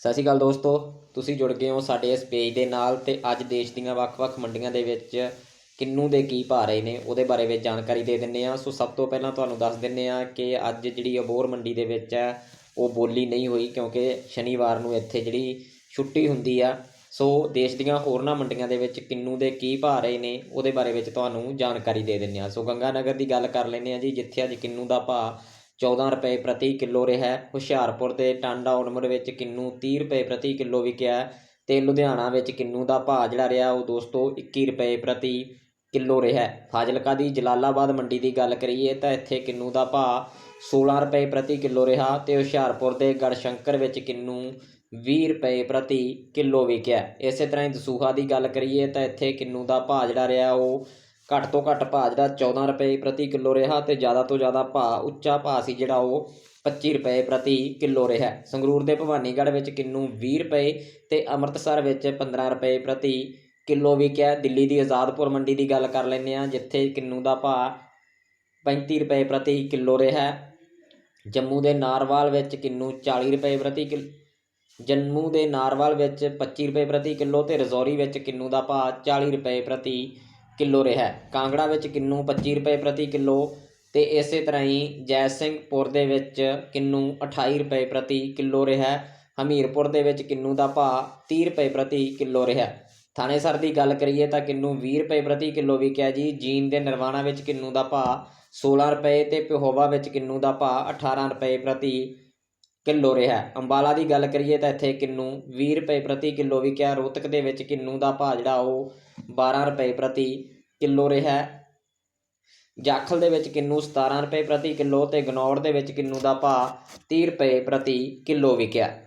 ਸਤਿ ਸ਼੍ਰੀ ਅਕਾਲ ਦੋਸਤੋ, ਤੁਸੀਂ ਜੁੜ ਗਏ ਹੋ ਸਾਡੇ ਇਸ ਪੇਜ ਦੇ ਨਾਲ ਤੇ ਅੱਜ ਦੇਸ਼ ਦੀਆਂ ਵੱਖ-ਵੱਖ ਮੰਡੀਆਂ ਦੇ ਵਿੱਚ ਕਿੰਨੂ ਦੇ ਕੀ ਭਾਅ ਰਹੇ ਨੇ, ਉਹਦੇ ਬਾਰੇ ਵਿੱਚ ਜਾਣਕਾਰੀ ਦੇ ਦਿੰਨੇ ਆ ਸੋ ਸਭ ਤੋਂ ਪਹਿਲਾਂ ਤੁਹਾਨੂੰ ਦੱਸ ਦਿੰਨੇ ਆ ਕਿ ਅੱਜ ਜਿਹੜੀ ਅਬੋਰ ਮੰਡੀ ਦੇ ਵਿੱਚ ਹੈ, ਉਹ ਬੋਲੀ ਨਹੀਂ ਹੋਈ ਕਿਉਂਕਿ ਸ਼ਨੀਵਾਰ ਨੂੰ ਇੱਥੇ ਜਿਹੜੀ ਛੁੱਟੀ ਹੁੰਦੀ ਆ। ਸੋ ਦੇਸ਼ ਦੀਆਂ ਹੋਰਨਾਂ ਮੰਡੀਆਂ ਦੇ ਵਿੱਚ ਕਿੰਨੂ ਦੇ ਕੀ ਭਾਅ ਰਹੇ ਨੇ, ਉਹਦੇ ਬਾਰੇ ਵਿੱਚ ਤੁਹਾਨੂੰ ਜਾਣਕਾਰੀ ਦੇ ਦਿੰਨੇ ਆ ਸੋ ਗੰਗਾ ਨਗਰ ਦੀ ਗੱਲ ਕਰ ਲੈਂਦੇ ਆ ਜੀ, ਜਿੱਥੇ ਅੱਜ ਕਿੰਨੂ ਦਾ ਭਾਅ 14 ਰੁਪਏ ਪ੍ਰਤੀ ਕਿਲੋ ਰਿਹਾ ਹੈ। ਹੁਸ਼ਿਆਰਪੁਰ ਦੇ ਟਾਂਡਾ ਉਨਮਰ ਵਿੱਚ ਕਿੰਨੂ 30 ਰੁਪਏ ਪ੍ਰਤੀ ਕਿਲੋ ਵਿਕਿਆ ਹੈ ਤੇ ਲੁਧਿਆਣਾ ਵਿੱਚ ਕਿੰਨੂ ਦਾ ਭਾਅ ਜਿਹੜਾ ਰਿਹਾ ਉਹ ਦੋਸਤੋ 21 ਰੁਪਏ ਪ੍ਰਤੀ ਕਿਲੋ ਰਿਹਾ ਹੈ। ਫਾਜ਼ਿਲਕਾ ਦੀ ਜਲਾਲਾਬਾਦ ਮੰਡੀ ਦੀ ਗੱਲ ਕਰੀਏ ਤਾਂ ਇੱਥੇ ਕਿੰਨੂ ਦਾ ਭਾਅ 16 ਰੁਪਏ ਪ੍ਰਤੀ ਕਿਲੋ ਰਿਹਾ ਤੇ ਹੁਸ਼ਿਆਰਪੁਰ ਦੇ ਗੜਸ਼ੰਕਰ ਵਿੱਚ ਕਿੰਨੂ 20 ਰੁਪਏ ਪ੍ਰਤੀ ਕਿਲੋ ਵਿਕਿਆ ਇਸੇ ਤਰ੍ਹਾਂ ਹੀ ਦਸੂਹਾ ਦੀ ਗੱਲ ਕਰੀਏ ਤਾਂ ਇੱਥੇ ਕਿੰਨੂ ਦਾ ਭਾਅ ਜਿਹੜਾ ਰਿਹਾ ਉਹ ਘੱਟ ਤੋਂ ਘੱਟ ਭਾਅ ਜਿਹੜਾ 14 ਰੁਪਏ ਪ੍ਰਤੀ ਕਿਲੋ ਰਿਹਾ ਤੇ ਜ਼ਿਆਦਾ ਤੋਂ ਜ਼ਿਆਦਾ ਭਾਅ, ਉੱਚਾ ਭਾਅ ਸੀ ਜਿਹੜਾ ਉਹ 25 ਰੁਪਏ ਪ੍ਰਤੀ ਕਿਲੋ ਰਿਹਾ। ਸੰਗਰੂਰ ਦੇ ਭਵਾਨੀਗੜ੍ਹ ਵਿੱਚ ਕਿੰਨੂ 20 ਰੁਪਏ ਤੇ ਅੰਮ੍ਰਿਤਸਰ ਵਿੱਚ 15 ਰੁਪਏ ਪ੍ਰਤੀ ਕਿਲੋ ਵਿਕਿਆ ਦਿੱਲੀ ਦੀ ਆਜ਼ਾਦਪੁਰ ਮੰਡੀ ਦੀ ਗੱਲ ਕਰ ਲੈਂਦੇ ਆ ਜਿੱਥੇ ਕਿੰਨੂ ਦਾ ਭਾਅ 35 ਰੁਪਏ ਪ੍ਰਤੀ ਕਿਲੋ ਰਿਹਾ। ਜੰਮੂ ਦੇ ਨਾਰਵਾਲ ਵਿੱਚ ਕਿੰਨੂ 40 ਰੁਪਏ ਪ੍ਰਤੀ ਕਿਲ, ਜੰਮੂ ਦੇ ਨਾਰਵਾਲ ਵਿੱਚ 25 ਰੁਪਏ ਪ੍ਰਤੀ ਕਿਲੋ ਤੇ ਰਜ਼ੌਰੀ ਵਿੱਚ ਕਿੰਨੂ ਦਾ ਭਾਅ 40 ਰੁਪਏ ਪ੍ਰਤੀ ਕਿਲੋ ਰਿਹਾ ਕਾਂਗੜਾ ਵਿੱਚ ਕਿੰਨੂ 25 ਰੁਪਏ ਪ੍ਰਤੀ ਕਿਲੋ ਤੇ ਇਸੇ ਤਰ੍ਹਾਂ ਹੀ ਜੈ ਸਿੰਘਪੁਰ ਦੇ ਵਿੱਚ ਕਿੰਨੂ 28 ਰੁਪਏ ਪ੍ਰਤੀ ਕਿਲੋ ਰਿਹਾ ਹਮੀਰਪੁਰ ਦੇ ਵਿੱਚ ਕਿੰਨੂ ਦਾ ਭਾਅ 30 ਰੁਪਏ ਪ੍ਰਤੀ ਕਿਲੋ ਰਿਹਾ ਥਾਣੇਸਰ ਦੀ ਗੱਲ ਕਰੀਏ ਤਾਂ ਕਿੰਨੂ 20 ਰੁਪਏ ਪ੍ਰਤੀ ਕਿਲੋ ਵਿਕਿਆ ਜੀ। ਜੀਨ ਦੇ ਨਿਰਵਾਣਾ ਵਿੱਚ ਕਿੰਨੂ ਦਾ ਭਾਅ 16 ਰੁਪਏ ਤੇ ਪਿਹੋਵਾ ਵਿੱਚ ਕਿੰਨੂ ਦਾ ਭਾਅ 18 ਰੁਪਏ ਪ੍ਰਤੀ ਕਿਲੋ ਰਿਹਾ ਅੰਬਾਲਾ ਦੀ ਗੱਲ ਕਰੀਏ ਤਾਂ ਇੱਥੇ ਕਿੰਨੂ 20 ਰੁਪਏ ਪ੍ਰਤੀ ਕਿਲੋ ਵਿਕਿਆ। ਰੋਹਤਕ ਦੇ ਵਿੱਚ ਕਿੰਨੂ ਦਾ ਭਾਅ ਜਿਹੜਾ ਉਹ 12 ਰੁਪਏ ਪ੍ਰਤੀ ਕਿਲੋ ਰਿਹਾ ਜਾਖਲ ਦੇ ਵਿੱਚ ਕਿੰਨੂ 17 ਰੁਪਏ ਪ੍ਰਤੀ ਕਿਲੋ ਅਤੇ ਗਨੌਰ ਦੇ ਵਿੱਚ ਕਿੰਨੂ ਦਾ ਭਾਅ ਤੀਹ ਰੁਪਏ ਪ੍ਰਤੀ ਕਿਲੋ ਵਿਕਿਆ।